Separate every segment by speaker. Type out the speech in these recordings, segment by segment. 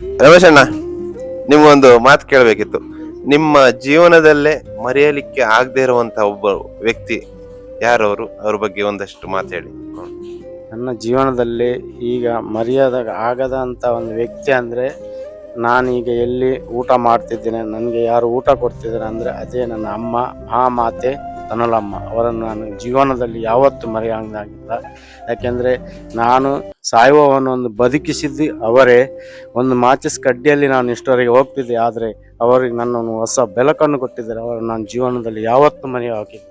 Speaker 1: ರಮೇಶ್ ಅಣ್ಣ, ನಿಮ್ಗೊಂದು ಮಾತು ಕೇಳಬೇಕಿತ್ತು. ನಿಮ್ಮ ಜೀವನದಲ್ಲೇ ಮರೆಯಲಿಕ್ಕೆ ಆಗದೆ ಇರುವಂತ ಒಬ್ಬ ವ್ಯಕ್ತಿ ಯಾರವರು? ಅವ್ರ ಬಗ್ಗೆ ಒಂದಷ್ಟು ಮಾತು ಹೇಳಿ.
Speaker 2: ನನ್ನ ಜೀವನದಲ್ಲಿ ಈಗ ಮರೆಯೋದಾಗ ಆಗದ ಅಂತ ಒಂದು ವ್ಯಕ್ತಿ ಅಂದರೆ ನಾನೀಗ ಎಲ್ಲಿ ಊಟ ಮಾಡ್ತಿದ್ದೇನೆ, ನನಗೆ ಯಾರು ಊಟ ಕೊಡ್ತಿದ್ದಾರೆ ಅಂದರೆ ಅದೇ ನನ್ನ ಅಮ್ಮ, ಆ ಮಾತೆ. ತನಲಮ್ಮ ಅವರನ್ನು ನಾನು ಜೀವನದಲ್ಲಿ ಯಾವತ್ತೂ ಮರೆಯಾಗಿಲ್ಲ ಯಾಕೆಂದರೆ ನಾನು ಸಾಯುವವನ್ನು ಒಂದು ಬದುಕಿಸಿದ್ದು ಅವರೇ. ಒಂದು ಮಾಚಿಸ್ ಕಡ್ಡಿಯಲ್ಲಿ ನಾನು ಇಷ್ಟವರೆಗೆ ಹೋಗ್ತಿದ್ದೆ ಆದರೆ ಅವರಿಗೆ ನನ್ನನ್ನು ಹೊಸ ಬೆಲಕನ್ನು ಕೊಟ್ಟಿದ್ದಾರೆ. ಅವರು ನಾನು ಜೀವನದಲ್ಲಿ ಯಾವತ್ತೂ ಮರೆಯ
Speaker 3: ಹಾಕಿದ್ದೆ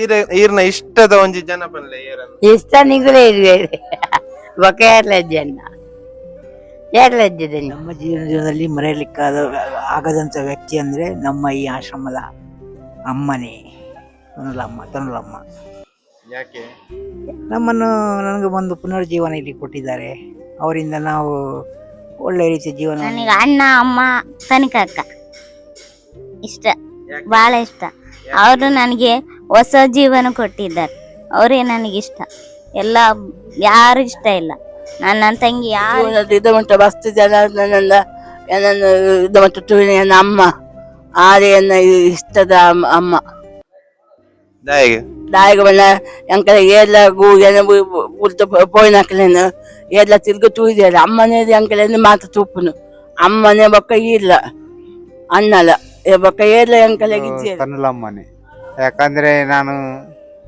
Speaker 1: ಈರ ಈರ್ನ ಇಷ್ಟದ ಒಂಜಿ ಜನ ಬಂದ್ಲೆ ಈರನ್ನು.
Speaker 3: ಇಷ್ಟ ನಿಗುಲೇ ಇರುವೆ ಬೊಕ ಜನ
Speaker 4: ನಮ್ಮ ಜೀವನದಲ್ಲಿ ಮರೆಯಲಿಕ್ಕಾದ ಆಗದಂಥ ವ್ಯಕ್ತಿ ಅಂದರೆ ನಮ್ಮ ಈ ಆಶ್ರಮದ ಅಮ್ಮನೇ. ತನುಲಮ್ಮ ತನುಲಮ್ಮ.
Speaker 1: ಯಾಕೆ?
Speaker 4: ನಮ್ಮನ್ನು ನನಗೆ ಒಂದು ಪುನರ್ಜೀವನ ಇಲ್ಲಿ ಕೊಟ್ಟಿದ್ದಾರೆ. ಅವರಿಂದ ನಾವು ಒಳ್ಳೆ ರೀತಿಯ ಜೀವನ
Speaker 5: ನನಗೆ ಅಣ್ಣ ಅಮ್ಮ ತನಿಕ ಅಕ್ಕ. ಇಷ್ಟ. ಬಹಳ ಇಷ್ಟ. ಅವರು ನನಗೆ ಹೊಸ ಜೀವನ ಕೊಟ್ಟಿದ್ದಾರೆ. ಅವರೇ ನನಗೆ ಇಷ್ಟ. ಎಲ್ಲ ಯಾರು ಇಷ್ಟ ಇಲ್ಲ. ನನ್ನ ತಂಗಿ ಯಾರು
Speaker 6: ಇದು ಉಂಟು ಬಸ್ತು ಜನ ನನ್ನ ಇದು ಉಂಟು ನನ್ನ ಅಮ್ಮ. ಆರೆ ನನ್ನ ಇಷ್ಟದ ಅಮ್ಮ- ಅಮ್ಮ.
Speaker 1: ದಾಯಿಗೆ
Speaker 6: ದಾಯಿಗ ಬಣ್ಣ ಎಂಕಲ ಏರ್ಲ ಗೂಗೆನ ಪೋಯಿನ ಹಾಕಲೇನು. ಎಲ್ಲ ತಿರ್ಗ ತೂದಿಯಲ್ಲ ಅಮ್ಮನೇ ಎಂಕಲೇನು ಮಾತು ತೂಪುನು. ಅಮ್ಮನೇ ಬೊಕ್ಕ ಇಲ್ಲ. ಅನ್ನಲ ಏ ಬೊಕ್ಕ ಎಲ್ಲ ಎಂಕಲ
Speaker 7: ಅಮ್ಮನೆ. ಯಾಕಂದ್ರೆ ನಾನು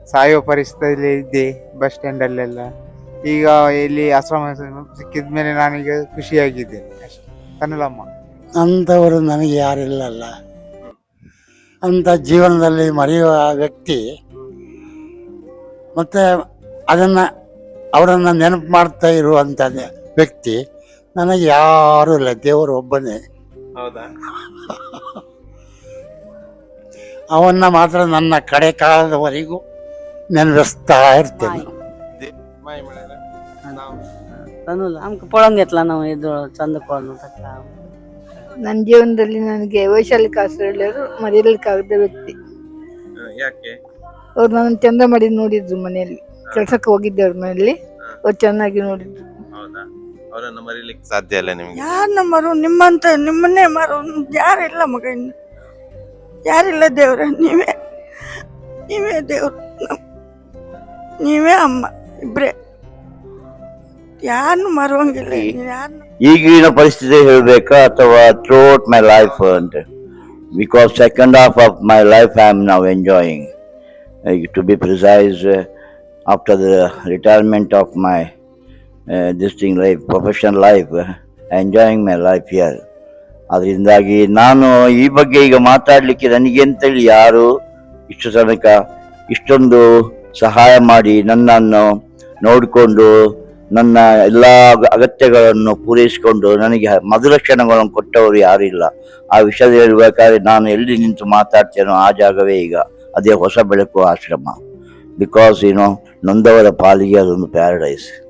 Speaker 7: ಸಾಯುವ ಪರಿಸ್ಥಿತಿಯಲ್ಲಿ ಇದ್ದೆ ಬಸ್ ಸ್ಟ್ಯಾಂಡಲ್ಲೆಲ್ಲ ಈಗ ಇಲ್ಲಿ ಆಶ್ರಮ ಸಿಕ್ಕಿದ ಮೇಲೆ ನಾನೀಗ ಖುಷಿಯಾಗಿದ್ದೇನೆ ಅಷ್ಟೇ ತನ್ನಲಮ್ಮ
Speaker 8: ಅಂಥವರು ನನಗೆ ಯಾರಿಲ್ಲಲ್ಲ. ಅಂಥ ಜೀವನದಲ್ಲಿ ಮರೆಯುವ ವ್ಯಕ್ತಿ ಮತ್ತು ಅದನ್ನು ಅವರನ್ನು ನೆನಪು ಮಾಡ್ತಾ ಇರುವಂಥ ವ್ಯಕ್ತಿ ನನಗೆ ಯಾರೂ ಇಲ್ಲ ದೇವರು ಒಬ್ಬನೇ.
Speaker 1: ಹೌದಾ?
Speaker 8: ಅವನ್ನ ಮಾತ್ರ ನನ್ನ ಕಡೆ ಕಾಲದವರೆಗೂ ನೆನಪಿಸ್ತಾ ಇರ್ತೇನೆ.
Speaker 1: ನಾನು ನಮ್ಗೆ ನಾವು
Speaker 6: ತನುಲ ಆಮ್ಕ ಪೊಳಂಗ್ ಎತ್ಲ ನಾವು ಇದು ಚಂದ ತಕ್ಕ
Speaker 9: ನನ್ನ ಜೀವನದಲ್ಲಿ ನನಗೆ ವೈಶಾಲಿ ಕಾಸರಳ್ಳಿಯವರು ಮರೆಯಲಿಕ್ಕಾಗದ ವ್ಯಕ್ತಿ.
Speaker 1: ಯಾಕೆ?
Speaker 9: ಅವ್ರು ನನ್ನ ಚಂದ ಮಾಡಿ ನೋಡಿದ್ರು ಮನೆಯಲ್ಲಿ. ಕೆಲಸಕ್ಕೆ ಹೋಗಿದ್ದೆ ಅವ್ರ ಮನೆಯಲ್ಲಿ. ಅವ್ರು ಚೆನ್ನಾಗಿ ನೋಡಿದ್ರು.
Speaker 1: ಹೌದಾ? ಅವರನ್ನು ಮರೀಲಿಕ್ಕೆ ಸಾಧ್ಯ ಇಲ್ಲ ನಿಮ್ಗೆ?
Speaker 6: ಯಾರನ್ನ ಮರು ನಿಮ್ಮಂತ ನಿಮ್ಮನ್ನೇ ಮರು ಯಾರಿಲ್ಲ ಮಗ ಇನ್ನು. ಯಾರಿಲ್ಲ ದೇವ್ರ ನೀವೇ ನೀವೇ ದೇವ್ರು. ನಮ್- ನೀವೇ ಅಮ್ಮ ಇಬ್ರೇ. ಯಾರನ್ನು ಮರುವಂಗಿಲ್ಲ ಯಾರನ್ನು
Speaker 10: ಈಗಿನ ಪರಿಸ್ಥಿತಿ ಹೇಳಬೇಕಾ ಅಥವಾ ಥ್ರೂಔಟ್ ಮೈ ಲೈಫ್ ಅಂತ? Because second half of my life I am now enjoying to be precise after the retirement of my this thing life professional life enjoying my life year ಅದರಿಂದಾಗಿ ನಾನು ಈ ಬಗ್ಗೆ ಈಗ ಮಾತಾಡಲಿಕ್ಕೆ ನನಗೆ ಅಂತೇಳಿ ಯಾರು ಇಷ್ಟು ತನಕ ಇಷ್ಟೊಂದು ಸಹಾಯ ಮಾಡಿ ನನ್ನನ್ನು ನೋಡಿಕೊಂಡು ನನ್ನ ಎಲ್ಲ ಅಗತ್ಯಗಳನ್ನು ಪೂರೈಸಿಕೊಂಡು ನನಗೆ ಮಧುರ ಕ್ಷಣಗಳನ್ನು ಕೊಟ್ಟವರು ಯಾರೂ ಇಲ್ಲ ಆ ವಿಷಯದಲ್ಲಿ ಹೇಳ್ಬೇಕಾದ್ರೆ ನಾನು ಎಲ್ಲಿ ನಿಂತು ಮಾತಾಡ್ತೇನೋ ಆ ಜಾಗವೇ ಈಗ. ಅದೇ ಹೊಸ ಬೆಳಕು ಆಶ್ರಮ. ಬಿಕಾಸ್ ಏನೋ ನೊಂದವರ ಪಾಲಿಗೆ ಅದೊಂದು ಪ್ಯಾರಡೈಸ್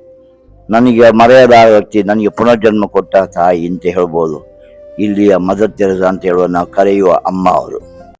Speaker 10: ನನಗೆ ಮರೆಯದ ವ್ಯಕ್ತಿ ನನಗೆ ಪುನರ್ಜನ್ಮ ಕೊಟ್ಟ ತಾಯಿ ಅಂತ ಹೇಳ್ಬೋದು. ಇಲ್ಲಿಯ ಮದರ್ ತೆರೆಸ ಅಂತ ಹೇಳುವ ನಾವು ಕರೆಯುವ ಅಮ್ಮ ಅವರು.